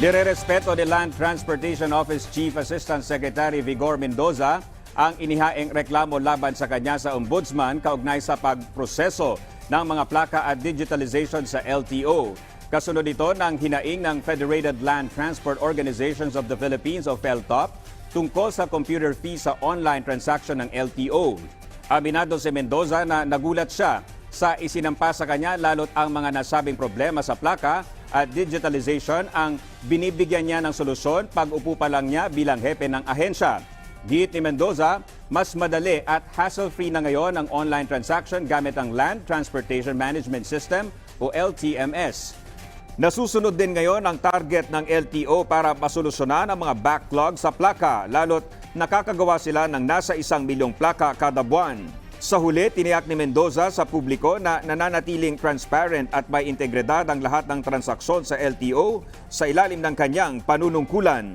Nirerespeto ni Land Transportation Office Chief Assistant Secretary Vigor Mendoza ang inihaing reklamo laban sa kanya sa Ombudsman kaugnay sa pagproseso ng mga plaka at digitalization sa LTO. Kasunod ito ng hinaing ng Federated Land Transport Organizations of the Philippines o FELTOP tungkol sa computer fee sa online transaction ng LTO. Aminado si Mendoza na nagulat siya sa isinampa sa kanya lalo't ang mga nasabing problema sa plaka at digitalization ang binibigyan niya ng solusyon pag upo pa lang niya bilang hepe ng ahensya. Giit ni Mendoza, mas madali at hassle-free na ngayon ang online transaction gamit ang Land Transportation Management System o LTMS. Nasusunod din ngayon ang target ng LTO para masolusyonan ang mga backlog sa plaka, lalo't nakakagawa sila ng nasa isang milyong plaka kada buwan. Sa huli, tiniyak ni Mendoza sa publiko na nananatiling transparent at may integridad ang lahat ng transaksyon sa LTO sa ilalim ng kanyang panunungkulan.